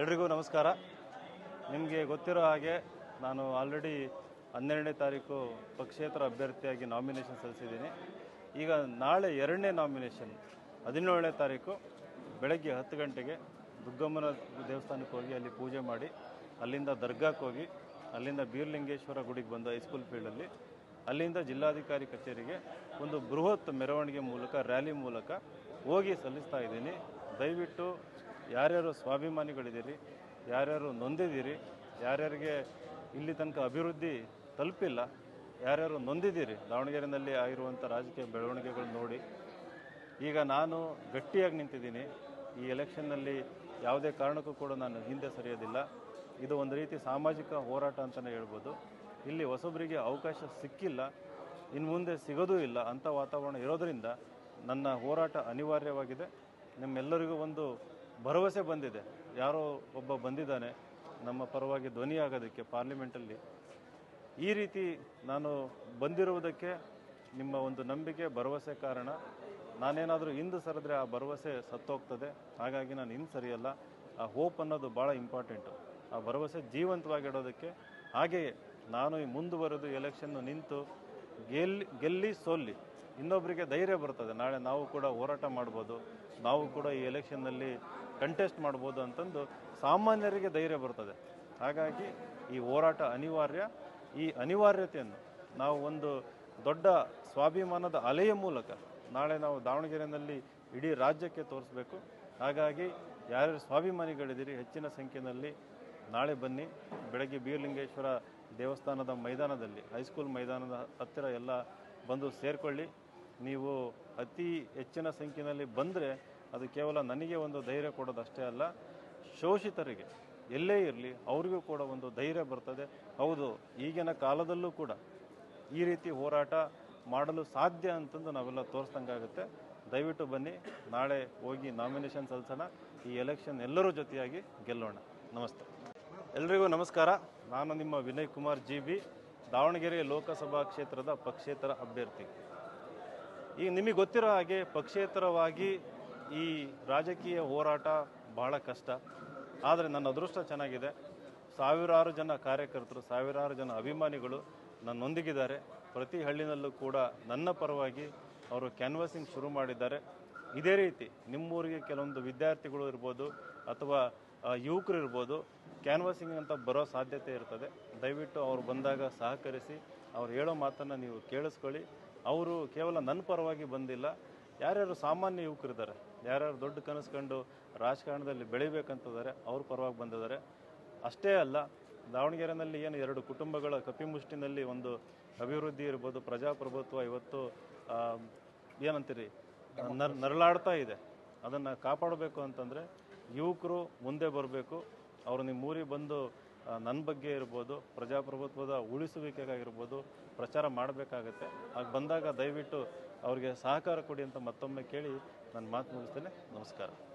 ಎಲ್ರಿಗೂ ನಮಸ್ಕಾರ. ನಿಮಗೆ ಗೊತ್ತಿರೋ ಹಾಗೆ ನಾನು ಆಲ್ರೆಡಿ ಹನ್ನೆರಡನೇ ತಾರೀಕು ಪಕ್ಷೇತರ ಅಭ್ಯರ್ಥಿಯಾಗಿ ನಾಮಿನೇಷನ್ ಸಲ್ಲಿಸಿದ್ದೀನಿ. ಈಗ ನಾಳೆ ಎರಡನೇ ನಾಮಿನೇಷನ್ ಹದಿನೇಳನೇ ತಾರೀಕು ಬೆಳಗ್ಗೆ ಹತ್ತು ಗಂಟೆಗೆ ದುರ್ಗಮ್ಮನ ದೇವಸ್ಥಾನಕ್ಕೆ ಹೋಗಿ ಅಲ್ಲಿ ಪೂಜೆ ಮಾಡಿ, ಅಲ್ಲಿಂದ ದರ್ಗಾಕ್ಕೆ ಹೋಗಿ, ಅಲ್ಲಿಂದ ಬೀರ್ಲಿಂಗೇಶ್ವರ ಗುಡಿಗೆ ಬಂದು ಹೈಸ್ಕೂಲ್ ಫೀಲ್ಡಲ್ಲಿ ಅಲ್ಲಿಂದ ಜಿಲ್ಲಾಧಿಕಾರಿ ಕಚೇರಿಗೆ ಒಂದು ಬೃಹತ್ ಮೆರವಣಿಗೆ ಮೂಲಕ ರ್ಯಾಲಿ ಮೂಲಕ ಹೋಗಿ ಸಲ್ಲಿಸ್ತಾ ಇದ್ದೀನಿ. ದಯವಿಟ್ಟು ಯಾರ್ಯಾರು ಸ್ವಾಭಿಮಾನಿಗಳಿದ್ದೀರಿ, ಯಾರ್ಯಾರು ನೊಂದಿದ್ದೀರಿ, ಯಾರ್ಯಾರಿಗೆ ಇಲ್ಲಿ ತನಕ ಅಭಿವೃದ್ಧಿ ತಲುಪಿಲ್ಲ, ಯಾರ್ಯಾರು ನೊಂದಿದ್ದೀರಿ ದಾವಣಗೆರೆಯಲ್ಲಿ ಆಗಿರುವಂಥ ರಾಜಕೀಯ ಬೆಳವಣಿಗೆಗಳು ನೋಡಿ, ಈಗ ನಾನು ಗಟ್ಟಿಯಾಗಿ ನಿಂತಿದ್ದೀನಿ. ಈ ಎಲೆಕ್ಷನ್ನಲ್ಲಿ ಯಾವುದೇ ಕಾರಣಕ್ಕೂ ಕೂಡ ನಾನು ಹಿಂದೆ ಸರಿಯೋದಿಲ್ಲ. ಇದು ಒಂದು ರೀತಿ ಸಾಮಾಜಿಕ ಹೋರಾಟ ಅಂತಲೇ ಹೇಳ್ಬೋದು. ಇಲ್ಲಿ ಹೊಸಬರಿಗೆ ಅವಕಾಶ ಸಿಕ್ಕಿಲ್ಲ, ಇನ್ನು ಮುಂದೆ ಸಿಗೋದೂ ಇಲ್ಲ. ಅಂಥ ವಾತಾವರಣ ಇರೋದರಿಂದ ನನ್ನ ಹೋರಾಟ ಅನಿವಾರ್ಯವಾಗಿದೆ. ನಿಮ್ಮೆಲ್ಲರಿಗೂ ಒಂದು ಭರವಸೆ ಬಂದಿದೆ. ಯಾರೋ ಒಬ್ಬ ಬಂದಿದ್ದಾನೆ, ನಮ್ಮ ಪರವಾಗಿ ಧ್ವನಿ ಆಗೋದಕ್ಕೆ ಪಾರ್ಲಿಮೆಂಟಲ್ಲಿ. ಈ ರೀತಿ ನಾನು ಬಂದಿರುವುದಕ್ಕೆ ನಿಮ್ಮ ಒಂದು ನಂಬಿಕೆ, ಭರವಸೆ ಕಾರಣ. ನಾನೇನಾದರೂ ಹಿಂದೆ ಸರಿದ್ರೆ ಆ ಭರವಸೆ ಸತ್ತೋಗ್ತದೆ. ಹಾಗಾಗಿ ನಾನು ಹಿಂದೆ ಸರಿಯಲ್ಲ. ಆ ಹೋಪ್ ಅನ್ನೋದು ಭಾಳ ಇಂಪಾರ್ಟೆಂಟು ಆ ಭರವಸೆ ಜೀವಂತವಾಗಿಡೋದಕ್ಕೆ ಹಾಗೆಯೇ ನಾನು ಈ ಮುಂದುವರೆದು ಎಲೆಕ್ಷನ್ನು ನಿಂತು ಗೆಲ್ಲಿ ಗೆಲ್ಲಿ ಸೋಲ್ಲಿ. ಇನ್ನೊಬ್ಬರಿಗೆ ಧೈರ್ಯ ಬರ್ತದೆ. ನಾಳೆ ನಾವು ಕೂಡ ಹೋರಾಟ ಮಾಡ್ಬೋದು. ನಾವು ಕೂಡ ಈ ಎಲೆಕ್ಷನ್ನಲ್ಲಿ ಕಂಟೆಸ್ಟ್ ಮಾಡ್ಬೋದು ಅಂತಂದು ಸಾಮಾನ್ಯರಿಗೆ ಧೈರ್ಯ ಬರ್ತದೆ. ಹಾಗಾಗಿ ಈ ಹೋರಾಟ ಅನಿವಾರ್ಯ. ಈ ಅನಿವಾರ್ಯತೆಯನ್ನು ನಾವು ಒಂದು ದೊಡ್ಡ ಸ್ವಾಭಿಮಾನದ ಅಲೆಯ ಮೂಲಕ ನಾಳೆ ನಾವು ದಾವಣಗೆರೆಯಲ್ಲಿ ಇಡೀ ರಾಜ್ಯಕ್ಕೆ ತೋರಿಸ್ಬೇಕು. ಹಾಗಾಗಿ ಯಾರ್ಯಾರು ಸ್ವಾಭಿಮಾನಿಗಳಿದ್ದೀರಿ ಹೆಚ್ಚಿನ ಸಂಖ್ಯೆಯಲ್ಲಿ ನಾಳೆ ಬನ್ನಿ. ಬೆಳಗ್ಗೆ ಬೀರಲಿಂಗೇಶ್ವರ ದೇವಸ್ಥಾನದ ಮೈದಾನದಲ್ಲಿ ಹೈಸ್ಕೂಲ್ ಮೈದಾನದ ಹತ್ತಿರ ಎಲ್ಲ ಬಂದು ಸೇರಿಕೊಳ್ಳಿ. ನೀವು ಅತಿ ಹೆಚ್ಚಿನ ಸಂಖ್ಯೆಯಲ್ಲಿ ಬಂದರೆ ಅದು ಕೇವಲ ನನಗೆ ಒಂದು ಧೈರ್ಯ ಕೊಡೋದಷ್ಟೇ ಅಲ್ಲ, ಶೋಷಿತರಿಗೆ ಎಲ್ಲೇ ಇರಲಿ ಅವರಿಗೂ ಕೂಡ ಒಂದು ಧೈರ್ಯ ಬರ್ತದೆ. ಹೌದು, ಈಗಿನ ಕಾಲದಲ್ಲೂ ಕೂಡ ಈ ರೀತಿ ಹೋರಾಟ ಮಾಡಲು ಸಾಧ್ಯ ಅಂತಂದು ನಾವೆಲ್ಲ ತೋರಿಸ್ದಂಗಾಗುತ್ತೆ. ದಯವಿಟ್ಟು ಬನ್ನಿ, ನಾಳೆ ಹೋಗಿ ನಾಮಿನೇಷನ್ ಸಲ್ಲಿಸೋಣ. ಈ ಎಲೆಕ್ಷನ್ ಎಲ್ಲರೂ ಜೊತೆಯಾಗಿ ಗೆಲ್ಲೋಣ. ನಮಸ್ತೆ. ಎಲ್ರಿಗೂ ನಮಸ್ಕಾರ. ನಾನು ನಿಮ್ಮ ವಿನಯ್ ಕುಮಾರ್, ಜಿ ಬಿ. ದಾವಣಗೆರೆ ಲೋಕಸಭಾ ಕ್ಷೇತ್ರದ ಪಕ್ಷೇತರ ಅಭ್ಯರ್ಥಿ. ಈಗ ನಿಮಗೆ ಗೊತ್ತಿರೋ ಹಾಗೆ ಪಕ್ಷೇತರವಾಗಿ ಈ ರಾಜಕೀಯ ಹೋರಾಟ ಬಹಳ ಕಷ್ಟ. ಆದರೆ ನನ್ನ ಅದೃಷ್ಟ ಚೆನ್ನಾಗಿದೆ. ಸಾವಿರಾರು ಜನ ಕಾರ್ಯಕರ್ತರು, ಸಾವಿರಾರು ಜನ ಅಭಿಮಾನಿಗಳು ನನ್ನೊಂದಿಗಿದ್ದಾರೆ. ಪ್ರತಿ ಹಳ್ಳಿನಲ್ಲೂ ಕೂಡ ನನ್ನ ಪರವಾಗಿ ಅವರು ಕ್ಯಾನ್ವಾಸಿಂಗ್ ಶುರು ಮಾಡಿದ್ದಾರೆ. ಇದೇ ರೀತಿ ನಿಮ್ಮೂರಿಗೆ ಕೆಲವೊಂದು ವಿದ್ಯಾರ್ಥಿಗಳು ಇರ್ಬೋದು ಅಥವಾ ಯುವಕರು ಇರ್ಬೋದು, ಕ್ಯಾನ್ವಾಸಿಂಗ್ ಅಂತ ಬರೋ ಸಾಧ್ಯತೆ ಇರ್ತದೆ. ದಯವಿಟ್ಟು ಅವರು ಬಂದಾಗ ಸಹಕರಿಸಿ, ಅವ್ರು ಹೇಳೋ ಮಾತನ್ನು ನೀವು ಕೇಳಿಸ್ಕೊಳ್ಳಿ. ಅವರು ಕೇವಲ ನನ್ನ ಪರವಾಗಿ ಬಂದಿಲ್ಲ. ಯಾರ್ಯಾರು ಸಾಮಾನ್ಯ ಯುವಕರಿದ್ದಾರೆ, ಯಾರ್ಯಾರು ದೊಡ್ಡ ಕನಸು ಕಂಡು ರಾಜಕಾರಣದಲ್ಲಿ ಬೆಳಿಬೇಕಂತಿದ್ದಾರೆ, ಅವ್ರ ಪರವಾಗಿ ಬಂದಿದ್ದಾರೆ. ಅಷ್ಟೇ ಅಲ್ಲ ದಾವಣಗೆರೆಯಲ್ಲಿ ಏನು ಎರಡು ಕುಟುಂಬಗಳ ಕಪಿಮುಷ್ಟಿನಲ್ಲಿ ಒಂದು ಅಭಿವೃದ್ಧಿ ಇರ್ಬೋದು, ಪ್ರಜಾಪ್ರಭುತ್ವ ಇವತ್ತು ಏನಂತೀರಿ, ನರ್, ನರಳಾಡ್ತಾ ಇದೆ. ಅದನ್ನು ಕಾಪಾಡಬೇಕು ಅಂತಂದರೆ ಯುವಕರು ಮುಂದೆ ಬರಬೇಕು. ಅವರು ನಿಮ್ಮ ಊರಿಗೆ ಬಂದು ನನ್ನ ಬಗ್ಗೆ ಇರ್ಬೋದು, ಪ್ರಜಾಪ್ರಭುತ್ವದ ಉಳಿಸುವಿಕೆಗಾಗಿರ್ಬೋದು ಪ್ರಚಾರ ಮಾಡಬೇಕಾಗತ್ತೆ. ಆಗ ಬಂದಾಗ ದಯವಿಟ್ಟು ಅವರಿಗೆ ಸಹಕಾರ ಕೊಡಿ ಅಂತ ಮತ್ತೊಮ್ಮೆ ಕೇಳಿ ನನ್ನ ಮಾತು ಮುಗಿಸ್ತೇನೆ. ನಮಸ್ಕಾರ.